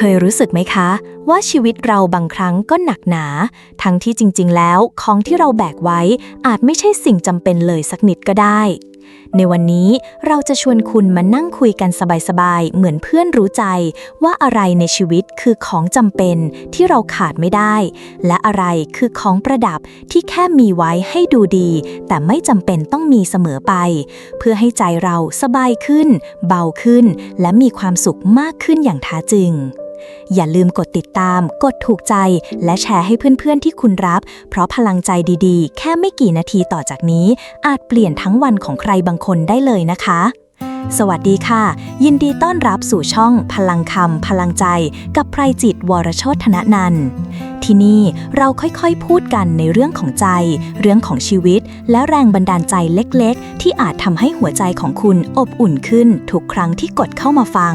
เคยรู้สึกไหมคะ ว่าชีวิตเราบางครั้งก็หนักหนา ทั้งที่จริง ๆ แล้วของที่เราแบกไว้อาจไม่ใช่สิ่งจำเป็นเลยสักนิดก็ได้ ในวันนี้เราจะชวนคุณมานั่งคุยกันสบายๆ เหมือนเพื่อนรู้ใจ ว่าอะไรในชีวิตคือของจำเป็นที่เราขาดไม่ได้ และอะไรคือของประดับที่แค่มีไว้ให้ดูดี แต่ไม่จำเป็นต้องมีเสมอไป เพื่อให้ใจเราสบายขึ้น เบาขึ้น และมีความสุขมากขึ้นอย่างแท้จริง อย่าลืมกดติดตาม กดถูกใจ และแชร์ให้เพื่อนๆที่คุณรับเพราะพลังใจดีๆ แค่ไม่กี่นาทีต่อจากนี้ อาจเปลี่ยนทั้งวันของใครบางคนได้เลยนะคะ สวัสดีค่ะ ยินดีต้อนรับสู่ช่อง พลังคำพลังใจ กับไพรจิตวรโชธนนันที่นี่เราค่อยๆพูดกันในเรื่องของใจ เรื่องของชีวิต และแรงบันดาลใจเล็กๆ ที่อาจทำให้หัวใจของคุณอบอุ่นขึ้นทุกครั้งที่กดเข้ามาฟัง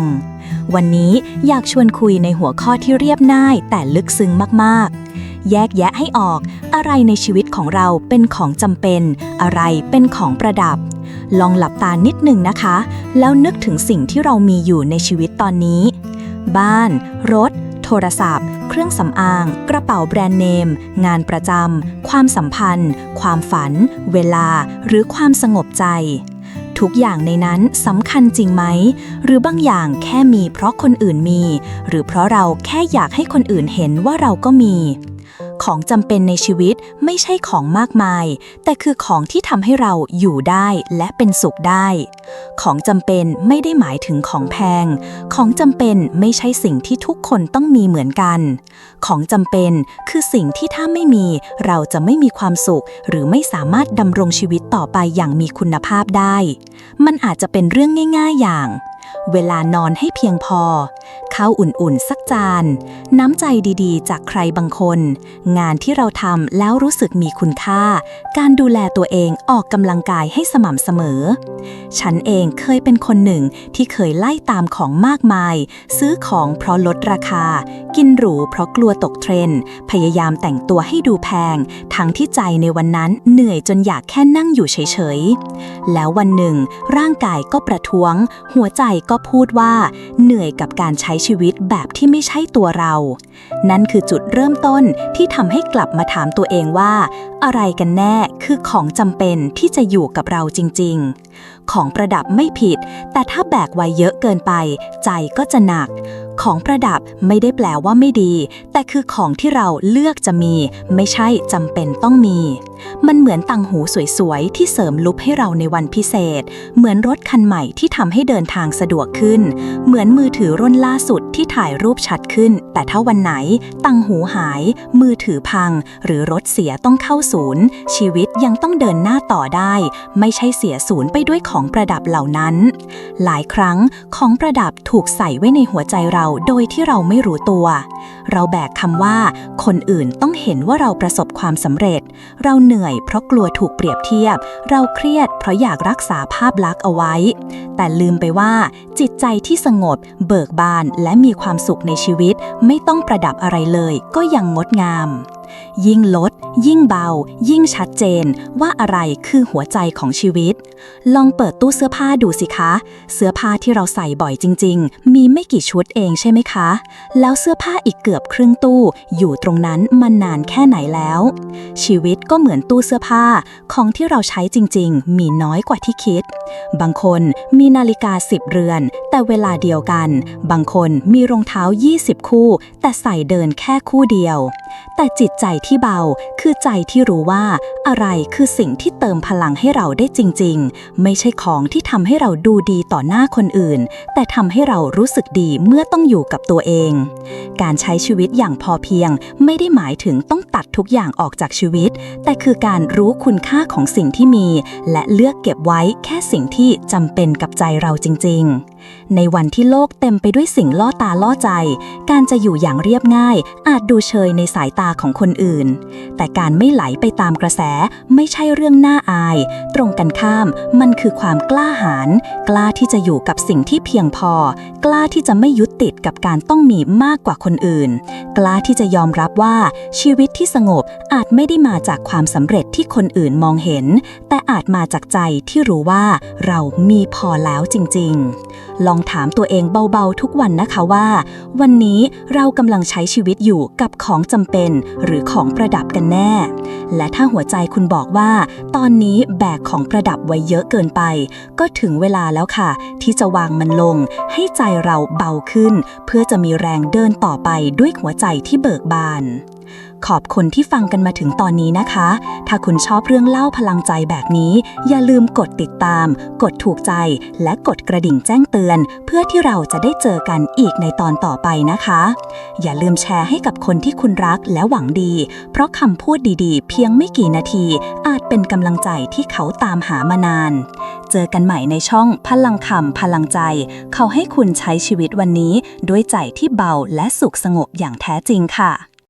วันนี้อยากชวนคุยในหัวข้อที่เรียบง่ายแต่ลึกซึ้งมากๆ แยกแยะให้ออก อะไรในชีวิตของเราเป็นของจำเป็น อะไรเป็นของประดับ ลองหลับตานิดหนึ่งนะคะ แล้วนึกถึงสิ่งที่เรามีอยู่ในชีวิตตอนนี้ บ้าน รถ โทรศัพท์ เครื่องสำอาง กระเป๋าแบรนด์เนม งานประจำ ความสัมพันธ์ ความฝัน เวลา หรือความสงบใจ ทุกอย่างในนั้นสำคัญจริงไหม หรือบางอย่างแค่มีเพราะคนอื่นมี หรือเพราะเราแค่อยากให้คนอื่นเห็นว่าเราก็มี ของจำเป็นในชีวิตไม่ใช่ของมากมาย แต่คือของที่ทำให้เราอยู่ได้และเป็นสุขได้ ของจำเป็นไม่ได้หมายถึงของแพง ของจำเป็นไม่ใช่สิ่งที่ทุกคนต้องมีเหมือนกัน ของจำเป็นคือสิ่งที่ถ้าไม่มี เราจะไม่มีความสุข หรือไม่สามารถดำรงชีวิตต่อไปอย่างมีคุณภาพได้ มันอาจจะเป็นเรื่องง่าย ๆ อย่างเวลานอนให้เพียงพอ ข้าวอุ่นๆ สักจาน น้ำใจดีๆ จากใครบางคน งานที่เราทำแล้วรู้สึกมีคุณค่า การดูแลตัวเองออกกำลังกายให้สม่ำเสมอ ฉันเองเคยเป็นคนหนึ่งที่เคยไล่ตามของมากมาย ซื้อของเพราะลดราคา กินหรูเพราะกลัวตกเทรนด์พยายามแต่งตัวให้ดูแพง ทั้งที่ใจในวันนั้นเหนื่อยจนอยากแค่นั่งอยู่เฉยๆ แล้ววันหนึ่ง ร่างกายก็ประท้วง หัวใจก็พูดว่า เหนื่อยกับการใช้ชีวิตแบบที่ไม่ใช่ตัวเรา นั่นคือจุดเริ่มต้นที่ทำให้กลับมาถามตัวเองว่า อะไรกันแน่คือของจำเป็นที่จะอยู่กับเราจริง ๆของประดับไม่ผิด แต่ถ้าแบกไว้เยอะเกินไป ใจก็จะหนัก ของประดับไม่ได้แปลว่าไม่ดี แต่คือของที่เราเลือกจะมี ไม่ใช่จำเป็นต้องมี มันเหมือนตังหูสวยๆ ที่เสริมลุปให้เราในวันพิเศษ เหมือนรถคันใหม่ที่ทำให้เดินทางสะดวกขึ้น เหมือนมือถือรุ่นล่าสุดที่ถ่ายรูปชัดขึ้น แต่ถ้าวันไหนตังหูหาย มือถือพัง หรือรถเสียต้องเข้าศูนย์ ชีวิตยังต้องเดินหน้าต่อได้ ไม่ใช่เสียศูนย์ไปด้วยของประดับเหล่านั้น หลายครั้งของประดับถูกใส่ไว้ในหัวใจเราโดยที่เราไม่รู้ตัว เราแบกคำว่า คนอื่นต้องเห็นว่าเราประสบความสำเร็จ เราเหนื่อยเพราะกลัวถูกเปรียบเทียบ เราเครียดเพราะอยากรักษาภาพลักษณ์เอาไว้ แต่ลืมไปว่า จิตใจที่สงบ เบิกบานและมีความสุขในชีวิต ไม่ต้องประดับอะไรเลย ก็ยังงดงาม ยิ่งลด ยิ่งเบา ยิ่งชัดเจน ว่าอะไรคือหัวใจของชีวิต ลองเปิดตู้เสื้อผ้าดูสิคะ เสื้อผ้าที่เราใส่บ่อยจริง ๆ มีไม่กี่ชุดเองใช่ไหมคะ แล้วเสื้อผ้าอีกเกือบครึ่งตู้ อยู่ตรงนั้นมานานแค่ไหนแล้ว ชีวิตก็เหมือนตู้เสื้อผ้าของที่เราใช้จริง ๆ มีน้อยกว่าที่คิด บางคนมีนาฬิกา 10 เรือน แต่เวลาเดียวกัน บางคนมีรองเท้า 20 คู่ แต่ใส่เดินแค่คู่เดียว แต่จิตใจที่เบาคือใจที่รู้ว่าอะไรคือสิ่งที่เติมพลังให้เราได้จริง ๆ ไม่ใช่ของที่ทำให้เราดูดีต่อหน้าคนอื่น แต่ทำให้เรารู้สึกดีเมื่อต้องอยู่กับตัวเอง การใช้ชีวิตอย่างพอเพียง ไม่ได้หมายถึงต้องตัดทุกอย่างออกจากชีวิต แต่คือการรู้คุณค่าของสิ่งที่มี และเลือกเก็บไว้แค่สิ่งที่จำเป็นกับใจเราจริง ๆ ในวันที่โลกเต็มไปด้วยสิ่งล่อตาล่อใจ การจะอยู่อย่างเรียบง่าย อาจดูเชยในสายตาของคนอื่น แต่การไม่ไหลไปตามกระแสไม่ใช่เรื่องน่าอาย ตรงกันข้ามมันคือความกล้าหาญกล้าที่จะอยู่กับสิ่งที่เพียงพอ กล้าที่จะไม่ยึดติดกับการต้องมีมากกว่าคนอื่น กล้าที่จะยอมรับว่าชีวิตที่สงบอาจไม่ได้มาจากความสำเร็จที่คนอื่นมองเห็น แต่อาจมาจากใจที่รู้ว่าเรามีพอแล้วจริง ๆ ลองถามตัวเองเบาๆทุกวันนะคะว่า วันนี้เรากำลังใช้ชีวิตอยู่กับของจำเป็น หรือของประดับกันแน่ และถ้าหัวใจคุณบอกว่า ตอนนี้แบกของประดับไว้เยอะเกินไป ก็ถึงเวลาแล้วค่ะ ที่จะวางมันลง ให้ใจเราเบาขึ้น เพื่อจะมีแรงเดินต่อไปด้วยหัวใจที่เบิกบาน ขอบคุณที่ฟังกันมาถึงตอนนี้นะคะ ถ้าคุณชอบเรื่องเล่าพลังใจแบบนี้ อย่าลืมกดติดตาม กดถูกใจ และกดกระดิ่งแจ้งเตือน เพื่อที่เราจะได้เจอกันอีกในตอนต่อไปนะคะ อย่าลืมแชร์ให้กับคนที่คุณรักและหวังดี เพราะคำพูดดีๆ เพียงไม่กี่นาที อาจเป็นกำลังใจที่เขาตามหามานาน เจอกันใหม่ในช่องพลังคำพลังใจ เขาให้คุณใช้ชีวิตวันนี้ด้วยใจที่เบาและสุขสงบอย่างแท้จริงค่ะ